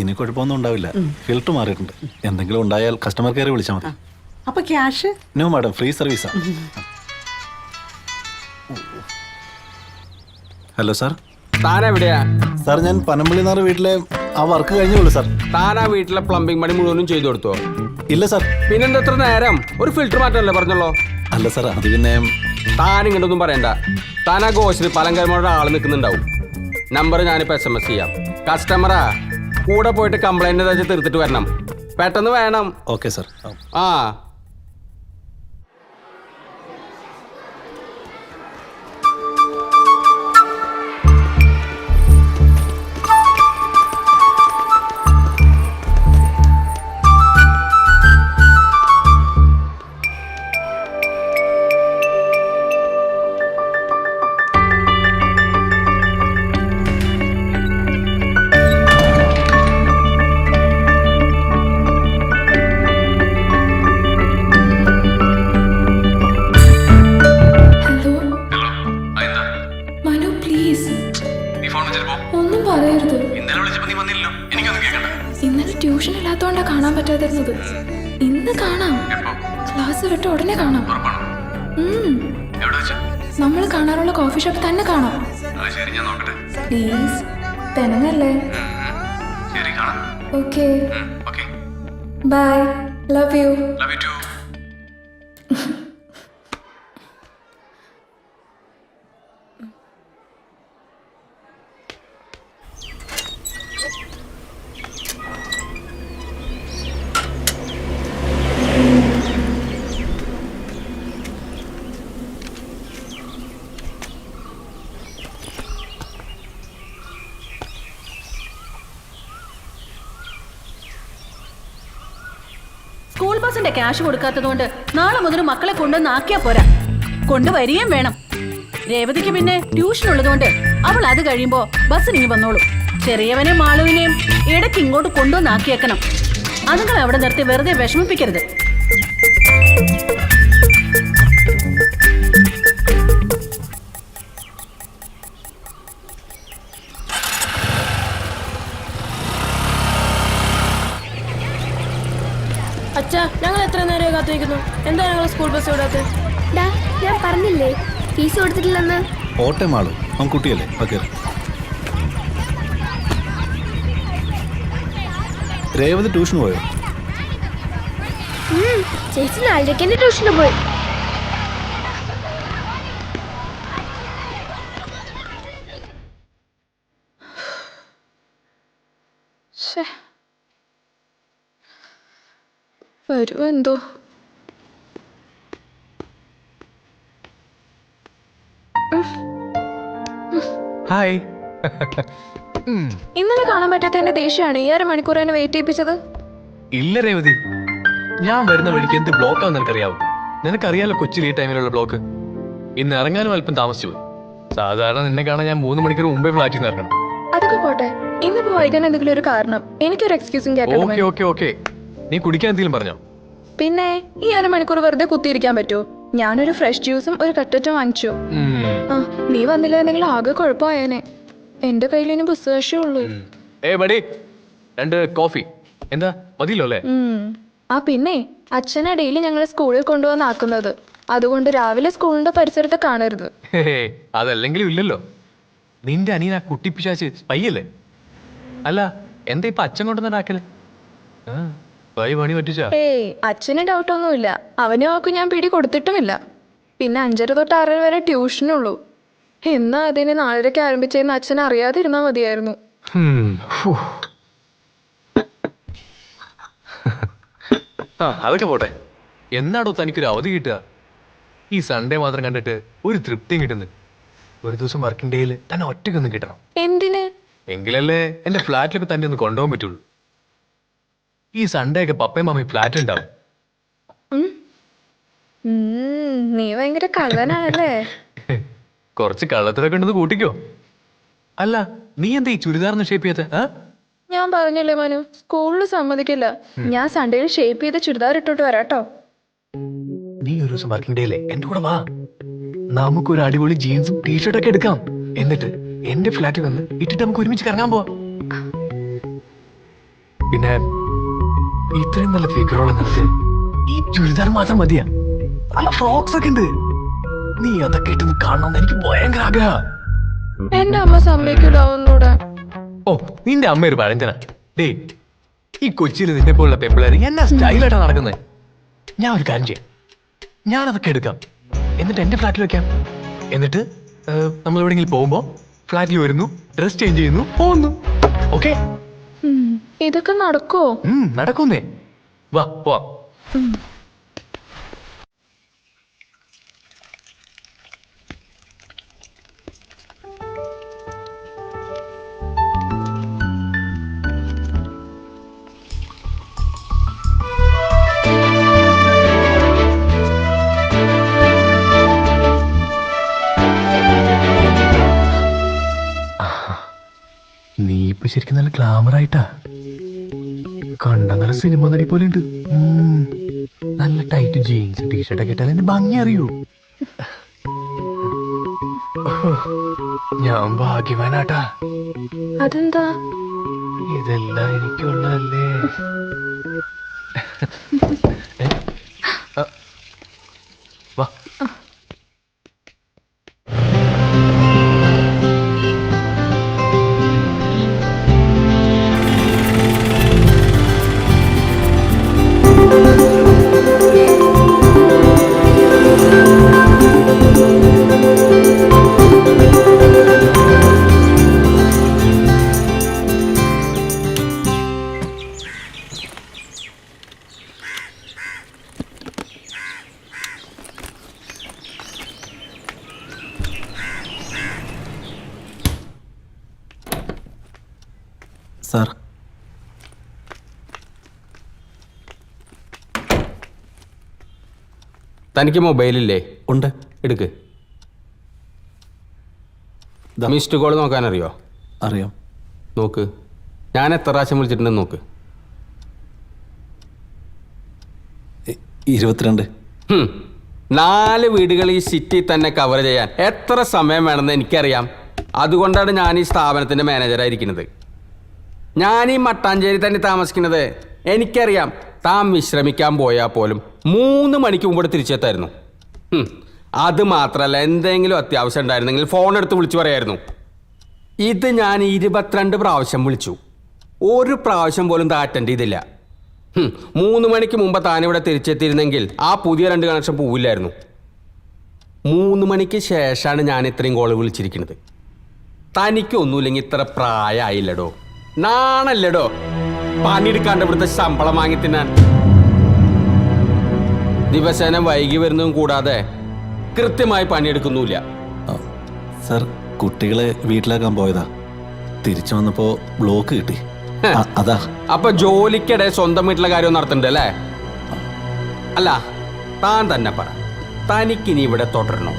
ഇനി കുഴപ്പമൊന്നും ഉണ്ടാവില്ല. ഫിൽട്ടർ മാറിയിട്ടുണ്ട്. എന്തെങ്കിലും ഉണ്ടായാൽ കസ്റ്റമർ കെയർ വിളിച്ചാൽ മതി. അപ്പൊ ക്യാഷ് നോ മാഡം ഫ്രീ സർവീസാ ഹലോ സാർ താനെവിടെയാ? സാർ ഞാൻ പനമ്പള്ളി നാറ് വീട്ടിലെ ആ വർക്ക് കഴിഞ്ഞുള്ളൂ സാർ താനാ വീട്ടിലെ പ്ലംബിംഗ് പണി മുഴുവനും ചെയ്തു കൊടുത്തോ? ഇല്ല സാർ പിന്നെന്താ എത്ര നേരം? ഒരു ഫിൽട്ടർ മാറ്റമല്ലേ പറഞ്ഞല്ലോ അല്ല സാർ അത് പിന്നെ താൻ ഇങ്ങോട്ടൊന്നും പറയണ്ട. താനാ ഗോശ്രീ ഗോശിന് പലങ്കരമോടെ ആൾ നിൽക്കുന്നുണ്ടാവും. നമ്പർ ഞാനിപ്പോൾ എസ് എം എസ് ചെയ്യാം കസ്റ്റമറാ കൂടെ പോയിട്ട് കംപ്ലൈന്റ് തീർത്തിട്ട് വരണം. പെട്ടെന്ന് വേണം. ഓക്കെ സാർ ആ. കാണാൻ പറ്റാതിരുന്നത്. ഇന്ന് കാണാം. ക്ലാസ് വിട്ട് ഉടനെ കാണാം. നമ്മൾ കാണാറുള്ള കോഫി ഷോപ്പ് തന്നെ കാണാം. Please പെണങ്ങല്ലേ okay bye love you school ബസിന്റെ ക്യാഷ് കൊടുക്കാത്തതുകൊണ്ട് നാളെ മുതൽ മക്കളെ കൊണ്ടുവന്ന് ആക്കിയാ പോരാ. കൊണ്ടുവരികയും വേണം. രേവതിക്ക് പിന്നെ ട്യൂഷൻ ഉള്ളതുകൊണ്ട് അവൾ അത് കഴിയുമ്പോ ബസ്സിനിങ്ങി വന്നോളൂ. ചെറിയവനെയും മാളുവിനെയും ഇടയ്ക്ക് ഇങ്ങോട്ട് കൊണ്ടുവന്നാക്കിയേക്കണം അതുങ്ങളെ അവിടെ നിർത്തി വെറുതെ വിഷമിപ്പിക്കരുത്. ഞങ്ങൾ എത്ര നേരം കാത്തിരിക്കുന്നു? എന്താ ഞങ്ങൾ സ്കൂൾ ബസ് വിടാത്തത് ഡാ, ഞാൻ പറഞ്ഞില്ലേ ഫീസ് കൊടുത്തിട്ടില്ലെന്ന്? ഓട്ടെ മാളു അവൻ കുട്ടിയല്ലേ ഓക്കെ രേവതി ട്യൂഷൻ പോയോ? ചേച്ചി നാലരയ്ക്ക് തന്നെ ട്യൂഷന് പോയി. വരുമോ എന്തോ ഹായ് ഇന്നലെ കാണാൻ പറ്റാത്ത എന്റെ ദേഷ്യമാണ്. ഈ അര മണിക്കൂർ എന്നെ വെയിറ്റ് ചെയ്യിപ്പിച്ചത്. ഇല്ല രേവതി. ഞാൻ വരുന്ന വഴിക്ക് എന്ത് ബ്ലോക്കാന്ന് നിനക്കറിയാവും? നിനക്കറിയാലോ കൊച്ചിയിൽ ഈ ടൈമിലുള്ള ബ്ലോക്ക് ഇന്ന് ഇറങ്ങാനും അല്പം താമസിച്ചു പോയി. സാധാരണ നിന്നെ കാണാൻ ഞാൻ മൂന്ന് മണിക്കൂർ മുമ്പേ ഫ്ലാറ്റിൽ നിന്ന് ഇറങ്ങണം. അതൊക്കെ പോട്ടെ. ഇന്നിപ്പോ വൈകാൻ എന്തെങ്കിലും ഒരു കാരണം. എനിക്കൊരു എക്സ്ക്യൂസും കേട്ടോ ഓക്കെ ഓക്കെ ഓക്കെ നീ കുടിക്കാൻ എന്തെങ്കിലും പറഞ്ഞോ? പിന്നെ ഈ അരമണിക്കൂർ വെറുതെ കുത്തിയിരിക്കാൻ പറ്റുമോ? ഞാനൊരു ഫ്രഷ് ജ്യൂസും ഒരു കട്ടറ്റും വാങ്ങിച്ചു. ആ നീ വന്നില്ലായിരുന്നെങ്കിൽ ആകെ കുഴപ്പമായേനെ. എന്റെ കയ്യിൽ ഇനി പുസ്തകശേ ഉള്ളൂ. ഏ ബഡി രണ്ട് കോഫി. എന്താ? മതിയല്ലോ അല്ലേ? ആ പിന്നെ അച്ഛനെ ഡെയിലി ഞങ്ങൾ സ്കൂളിൽ കൊണ്ടുവന്നാക്കുന്നത് അതുകൊണ്ട് രാവിലെ സ്കൂളിന്റെ പരിസരത്ത് കാണരുത്. അതല്ലെങ്കിലും ഇല്ലല്ലോ. നിന്റെ അനിയൻ ആ കുട്ടിപ്പിശാച്ച് പയ്യല്ലേ? അല്ല എന്താ ഇപ്പൊ അച്ഛൻ കൊണ്ടുവന്നാക്കൽ ആ. ഏയ് അച്ഛന് ഡൗട്ടൊന്നുമില്ല അവനും അവക്കും ഞാൻ പിടി കൊടുത്തിട്ടുമില്ല. പിന്നെ അഞ്ചര തൊട്ട് ആറര വരെ ട്യൂഷനുള്ളൂ. എന്നാ അതിന് നാലരയ്ക്ക് ആരംഭിച്ചെന്ന് അച്ഛൻ അറിയാതിരുന്നാ മതിയായിരുന്നു. ആ അതൊക്കെ പോട്ടെ. എന്നാടോ തനിക്കൊരു അവധി കിട്ടുക? ഈ സൺഡേ മാത്രം കണ്ടിട്ട് ഒരു തൃപ്തിയും കിട്ടുന്നു ഒരു ദിവസം വർക്കിംഗ് ഡേയിൽ തന്നെ ഒറ്റയ്ക്കൊന്നും കിട്ടണം. എന്തിന്? എങ്കിലല്ലേ എന്റെ ഫ്ലാറ്റിലൊക്കെ തന്നെ ഒന്ന് കൊണ്ടുപോകാൻ പറ്റുള്ളൂ. ഈ സൺഡേ ഒക്കെ പപ്പയും മമ്മി ഫ്ലാറ്റ് ഉണ്ടാവും നീ ഭയങ്കര കള്ളനാണല്ലേ? കുറച്ച് കള്ളത്തിലൊക്കെ ഉണ്ടെന്ന് കൂട്ടിക്കോ. അല്ല നീ എന്താ ഈ ചുരിദാറിന് ഷേപ്പ് ചെയ്തത് ഞാൻ പറഞ്ഞല്ലേ മനു സ്കൂളിൽ സമ്മതിക്കില്ല. ഞാൻ സൺഡേയിൽ ഷേപ്പ് ചെയ്ത ചുരിദാർ ഇട്ടോട്ട് വരാട്ടോ. നീ ഒരു ദിവസം വർക്കിംഗ് ഡേയിലെ എന്റെ കൂടെ വാ. നമുക്ക് ഒരു അടിപൊളി ജീൻസും ടീഷർട്ടൊക്കെ എടുക്കാം. എന്നിട്ട് എന്റെ ഫ്ലാറ്റിൽ വന്ന് ഇട്ടിട്ട് നമുക്ക് ഒരുമിച്ച് കറങ്ങാൻ പോവാം. പിന്നെ ഇത്രയും നല്ല ഫിഗറോളം നിനക്ക് ഈ ചുരിദാർ മാത്രം മതിയാ. നല്ല ഫ്രോക്സ് ഒക്കെ ഉണ്ട്. നീ അതൊക്കെ ഇട്ടൊന്ന് കാണണമെന്ന് എനിക്ക് ഭയങ്കര ആഗ്രഹ. എന്റെ അമ്മ സമ്മതിക്കൂല ഒന്നൂടെ ഓ നിന്റെ അമ്മ ഒരു പഴഞ്ചന. ഡേ ഈ കൊച്ചിയിൽ നിന്നെ പോലുള്ള പെമ്പിളേർ എന്നാ സ്റ്റൈലായിട്ടാ നടക്കുന്നത് ഞാൻ ഒരു കാര്യം ചെയ്യാം. ഞാൻ അതൊക്കെ എടുക്കാം. എന്നിട്ട് എന്റെ ഫ്ലാറ്റിൽ വെക്കാം. എന്നിട്ട് നമ്മൾ എവിടെയെങ്കിലും പോകുമ്പോ ഫ്ലാറ്റിൽ വരുന്നു ഡ്രസ് ചേഞ്ച് ചെയ്യുന്നു പോകുന്നു ഓക്കെ? ഇതൊക്കെ നടക്കോ നടക്കുന്നേ. വാ പോവാം. നീ ഇപ്പൊ ശരിക്കും നല്ല ഗ്ലാമർ ആയിട്ടാ. കണ്ട നല്ല സിനിമ നടി പോലെ ഉണ്ട് നല്ല ടൈറ്റ് ജീൻസ് ടീഷർട്ടൊക്കെ ഇട്ടാൽ എന്റെ ഭംഗി അറിയൂ. ഞാൻ ഭാഗ്യവാനാട്ടാ. അതെന്താ? ഇതെല്ലാം എനിക്കുള്ളതല്ലേ? സാർ. തനിക്ക് മൊബൈലില്ലേ? ഉണ്ട്. എടുക്ക്. മിസ്ഡ് കോൾ നോക്കാനറിയോ? അറിയാം. നോക്ക്. ഞാൻ എത്ര പ്രാവശ്യം വിളിച്ചിട്ടുണ്ടെന്ന് നോക്ക്. ഇരുപത്തിരണ്ട്. നാല് വീടുകൾ ഈ സിറ്റി തന്നെ കവർ ചെയ്യാൻ എത്ര സമയം വേണമെന്ന് എനിക്കറിയാം. അതുകൊണ്ടാണ് ഞാൻ ഈ സ്ഥാപനത്തിന്റെ മാനേജറായിരിക്കുന്നത് ഞാൻ ഈ മട്ടാഞ്ചേരി തന്നെ താമസിക്കുന്നത്. എനിക്കറിയാം താൻ വിശ്രമിക്കാൻ പോയാൽ പോലും മൂന്ന് മണിക്ക് മുമ്പ് തിരിച്ചെത്തായിരുന്നു. അത് മാത്രമല്ല എന്തെങ്കിലും അത്യാവശ്യം ഉണ്ടായിരുന്നെങ്കിൽ ഫോൺ എടുത്ത് വിളിച്ചു പറയായിരുന്നു. ഇത് ഞാൻ ഇരുപത്തിരണ്ട് പ്രാവശ്യം വിളിച്ചു. ഒരു പ്രാവശ്യം പോലും താ അറ്റൻഡ് ചെയ്തില്ല. മൂന്ന് മണിക്ക് മുമ്പ് താനിവിടെ തിരിച്ചെത്തിയിരുന്നെങ്കിൽ ആ പുതിയ രണ്ട് കണക്ഷൻ പോവില്ലായിരുന്നു. മൂന്ന് മണിക്ക് ശേഷമാണ് ഞാൻ ഇത്രയും കോൾ വിളിച്ചിരിക്കുന്നത്. തനിക്കൊന്നുമില്ലെങ്കിൽ ഇത്ര പ്രായമായില്ലടോ. നാണല്ലടോ? പണിയെടുക്കാണ്ട് ഇവിടുത്തെ ശമ്പളം വാങ്ങി തിന്നാൻ. ദിവസേന വൈകി വരുന്നതും കൂടാതെ കൃത്യമായി പണിയെടുക്കുന്നുമില്ല. സർ കുട്ടികളെ വീട്ടിലാക്കാൻ പോയതാ. തിരിച്ചു വന്നപ്പോ ബ്ലോക്ക് കിട്ടി. അതാ. അപ്പൊ ജോലിക്കിടെ സ്വന്തം വീട്ടിലെ കാര്യം നടത്തണ്ട അല്ലേ? അല്ല താൻ തന്നെ പറ. തനിക്കിനി ഇവിടെ തുടരണോ?